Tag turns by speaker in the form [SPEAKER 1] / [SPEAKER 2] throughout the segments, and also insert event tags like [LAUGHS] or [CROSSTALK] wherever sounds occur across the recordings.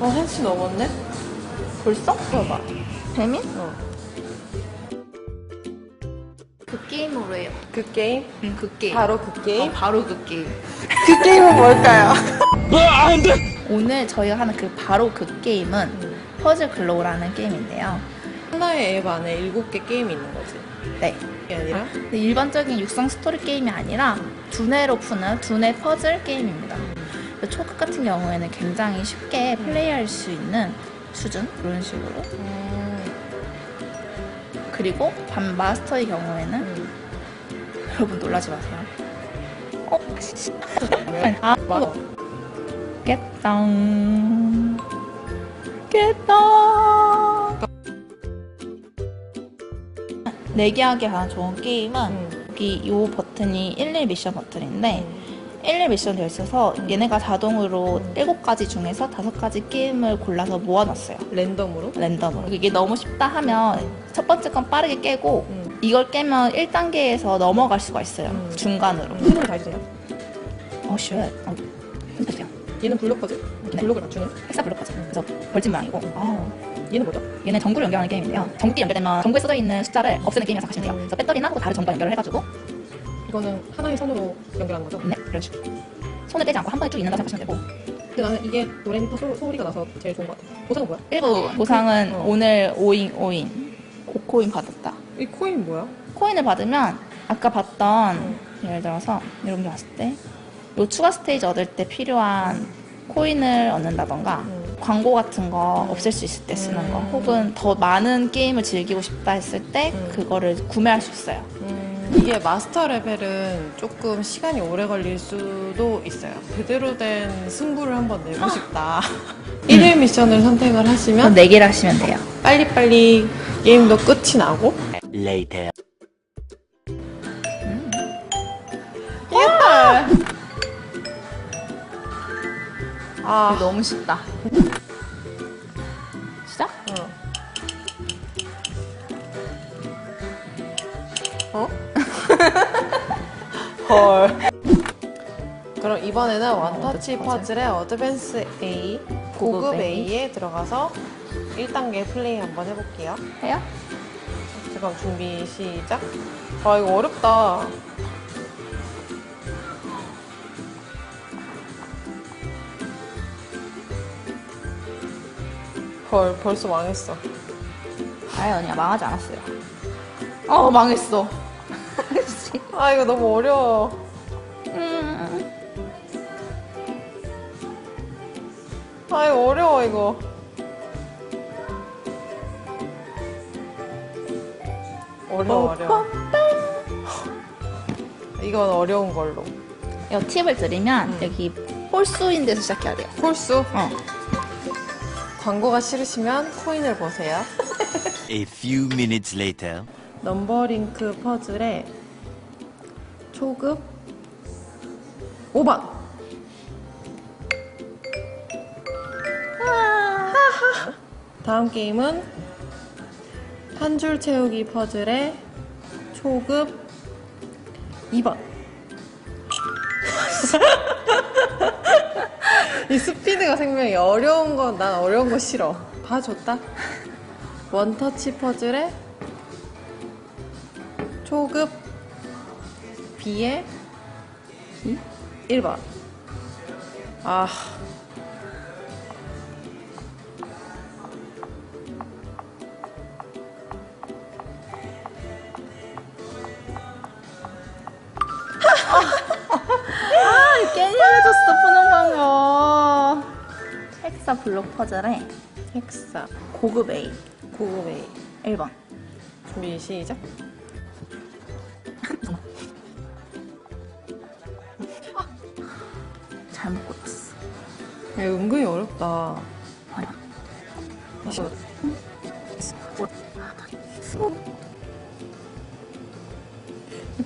[SPEAKER 1] 어, 1시 넘었네?
[SPEAKER 2] 벌써?
[SPEAKER 1] 봐봐.
[SPEAKER 2] 재민?
[SPEAKER 1] 어.
[SPEAKER 2] 그 게임으로 해요.
[SPEAKER 1] 그 게임?
[SPEAKER 2] 응, 그 게임.
[SPEAKER 1] 바로 그 게임?
[SPEAKER 2] 어, 바로 그 게임. [LAUGHS]
[SPEAKER 1] 그 게임은 뭘까요?
[SPEAKER 2] 오늘 저희가 하는 그 바로 그 게임은 퍼즐 글로우라는 게임인데요.
[SPEAKER 1] 하나의 앱 안에 7개 게임이 있는 거지.
[SPEAKER 2] 네.
[SPEAKER 1] 이게 아니라?
[SPEAKER 2] 일반적인 육성 스토리 게임이 아니라 두뇌로 푸는 두뇌 퍼즐 게임입니다. 초급 같은 경우에는 굉장히 쉽게 플레이할 수 있는 수준 이런 식으로.
[SPEAKER 1] 음.
[SPEAKER 2] 그리고 반 마스터의 경우에는
[SPEAKER 1] 음.
[SPEAKER 2] 여러분 놀라지 마세요. 어? 아니, 아. 깼다. 깼다. 내기하기 가장 좋은 게임은
[SPEAKER 1] 음.
[SPEAKER 2] 여기 이 버튼이 11 미션 버튼인데
[SPEAKER 1] 음.
[SPEAKER 2] 11 미션 되어 있어서 얘네가 자동으로 7가지 중에서 5가지 게임을 골라서 모아놨어요.
[SPEAKER 1] 랜덤으로?
[SPEAKER 2] 랜덤으로. 이게 너무 쉽다 하면 첫 번째 건 빠르게 깨고
[SPEAKER 1] 음.
[SPEAKER 2] 이걸 깨면 1단계에서 넘어갈 수가 있어요.
[SPEAKER 1] 음.
[SPEAKER 2] 중간으로.
[SPEAKER 1] 한번 다 해주세요.
[SPEAKER 2] 어, 쉣. 어, 힘드세요.
[SPEAKER 1] 얘는 블록 퍼즐?
[SPEAKER 2] 네.
[SPEAKER 1] 블록을 맞추는?
[SPEAKER 2] 헥사 블록까지. 그래서 벌집 모양이고. 아.
[SPEAKER 1] 얘는 뭐죠?
[SPEAKER 2] 얘는 전구를 연결하는 게임인데요. 전구기 연결되면 전구에 써져 있는 숫자를 없애는 게임이라고 생각하시면 돼요.
[SPEAKER 1] 음.
[SPEAKER 2] 그래서 배터리나 다른 전구와 연결을 해가지고
[SPEAKER 1] 이거는 하나의 선으로 연결하는 거죠?
[SPEAKER 2] 네, 이런 식으로. 손을 떼지 않고 한 번에 쭉 읽는다고 생각하시면 되고
[SPEAKER 1] 근데 나는 이게 노래미터 소, 소리가 나서 제일 좋은 것 같아. 보상은 뭐야?
[SPEAKER 2] 일부 보상은
[SPEAKER 1] 어.
[SPEAKER 2] 오늘 5인 5인 5코인 받았다.
[SPEAKER 1] 이 코인 뭐야?
[SPEAKER 2] 코인을 받으면 아까 봤던 예를 들어서 이런 게 왔을 때 요 추가 스테이지 얻을 때 필요한 코인을 얻는다던가
[SPEAKER 1] 음.
[SPEAKER 2] 광고 같은 거 없앨 수 있을 때 쓰는 거
[SPEAKER 1] 음.
[SPEAKER 2] 혹은 더 많은 게임을 즐기고 싶다 했을 때
[SPEAKER 1] 음.
[SPEAKER 2] 그거를 구매할 수 있어요.
[SPEAKER 1] 이게 마스터 레벨은 조금 시간이 오래 걸릴 수도 있어요. 제대로 된 승부를 한번 내고 싶다. [LAUGHS] 1회 미션을 선택을 하시면
[SPEAKER 2] 네 개를 하시면 돼요.
[SPEAKER 1] 빨리빨리 게임도 끝이 나고
[SPEAKER 3] Later.
[SPEAKER 1] 아,
[SPEAKER 2] 너무 쉽다. 시작?
[SPEAKER 1] 어? 헐. 그럼 이번에는 원터치 퍼즐의 어드밴스 A, 고급
[SPEAKER 2] A.
[SPEAKER 1] A에 들어가서 1단계 플레이 한번 해볼게요.
[SPEAKER 2] 해요?
[SPEAKER 1] 잠깐 준비 시작. 아 이거 어렵다. 헐 벌써 망했어.
[SPEAKER 2] 아예 언니가 망하지 않았어요. 어 망했어.
[SPEAKER 1] 아 이거 너무 어려워.
[SPEAKER 2] 음.
[SPEAKER 1] 아 이거 어려워 이거. 어려워 어려워. 이건 어려운 걸로.
[SPEAKER 2] 이거 팁을 드리면
[SPEAKER 1] 음.
[SPEAKER 2] 여기 홀수인 데서 시작해야 돼요.
[SPEAKER 1] 홀수.
[SPEAKER 2] 어.
[SPEAKER 1] 광고가 싫으시면 코인을 보세요.
[SPEAKER 3] A few minutes later.
[SPEAKER 1] 넘버링크 퍼즐의 초급 5번. 다음 게임은 한 줄 채우기 퍼즐의 초급 2번. [LAUGHS] 이 스피드가 생명이 어려운 건 난 어려운 거 싫어. 봐줬다. 원터치 퍼즐의 초급 B의 1번. 아.
[SPEAKER 2] 깨알해줬어 푸는 방법. 헬사 블록 퍼즐의
[SPEAKER 1] 헥사
[SPEAKER 2] 고급 A
[SPEAKER 1] 고급 A
[SPEAKER 2] 1번.
[SPEAKER 1] 준비 시작. 이거 은근히 어렵다.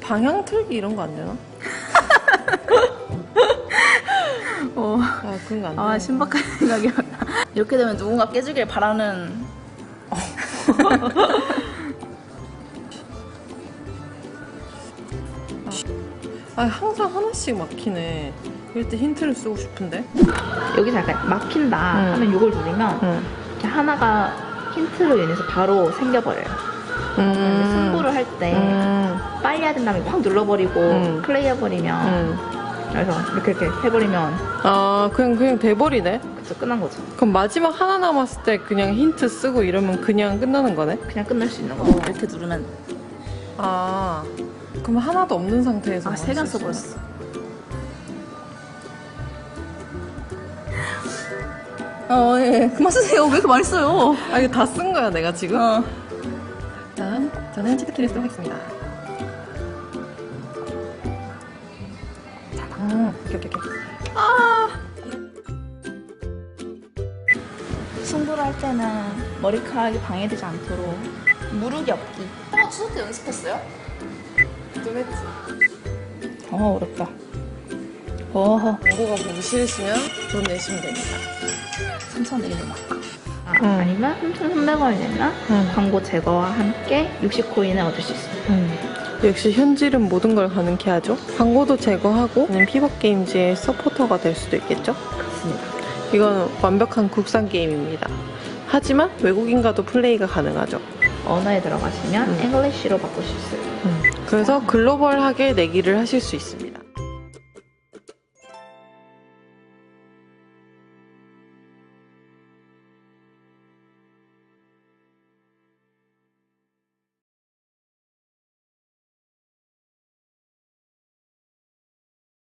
[SPEAKER 1] 방향 틀기 이런 거 안 되나? [LAUGHS]
[SPEAKER 2] 어.
[SPEAKER 1] 아, 그런 거안 되나?
[SPEAKER 2] 아 신박한 생각이야. 이렇게 되면 누군가 깨주길 바라는.
[SPEAKER 1] 아, 항상 하나씩 막히네. 그럴 때 힌트를 쓰고 싶은데.
[SPEAKER 2] 여기서 약간 막힌다
[SPEAKER 1] 응.
[SPEAKER 2] 하면 이걸 누르면
[SPEAKER 1] 응.
[SPEAKER 2] 이렇게 하나가 힌트로 인해서 바로 생겨버려요. 근데 승부를 할때
[SPEAKER 1] 음.
[SPEAKER 2] 빨리 해야 된다면 확 눌러버리고
[SPEAKER 1] 음.
[SPEAKER 2] 플레이 해버리면
[SPEAKER 1] 음.
[SPEAKER 2] 그래서 이렇게 이렇게 해버리면
[SPEAKER 1] 아, 그냥, 그냥 돼버리네?
[SPEAKER 2] 그쵸 끝난 거죠.
[SPEAKER 1] 그럼 마지막 하나 남았을 때 그냥 힌트 쓰고 이러면 그냥 끝나는 거네?
[SPEAKER 2] 그냥 끝날 수 있는 거. 이렇게 누르면
[SPEAKER 1] 아. 그럼 하나도 없는 상태에서.
[SPEAKER 2] 아 세장
[SPEAKER 1] 쓸수 있는
[SPEAKER 2] 써버렸어. 어, 예. 그만 쓰세요. 왜 이렇게 많이 써요?
[SPEAKER 1] 아, 이거 다 쓴 거야, 내가 지금?
[SPEAKER 2] 어.
[SPEAKER 1] 일단, 저는 치트키를 쓰도록 하겠습니다. 자, 음, 오케이, 오케이, 오케이.
[SPEAKER 2] 승부를 할 때는 머리카락이 방해되지 않도록 무릎이 없기. 어, 추석 때 연습했어요?
[SPEAKER 1] 좀 했지.
[SPEAKER 2] 어, 어렵다. 어허.
[SPEAKER 1] 광고가 보기 싫으시면 돈 내시면 됩니다.
[SPEAKER 2] 3천 내기는 막. 아,
[SPEAKER 1] 응.
[SPEAKER 2] 아니면 3,300원이 되면
[SPEAKER 1] 응.
[SPEAKER 2] 광고 제거와 함께 60코인을 얻을 수 있어요.
[SPEAKER 1] 음. 역시 현질은 모든 걸 가능케 하죠. 광고도 제거하고 피벗 게임즈의 서포터가 될 수도 있겠죠.
[SPEAKER 2] 그렇습니다.
[SPEAKER 1] 이건 완벽한 국산 게임입니다. 하지만 외국인과도 플레이가 가능하죠.
[SPEAKER 2] 언어에 들어가시면
[SPEAKER 1] 음.
[SPEAKER 2] 잉글리쉬로 바꿀 수 있어요.
[SPEAKER 1] 그래서 글로벌하게 내기를 하실 수 있습니다.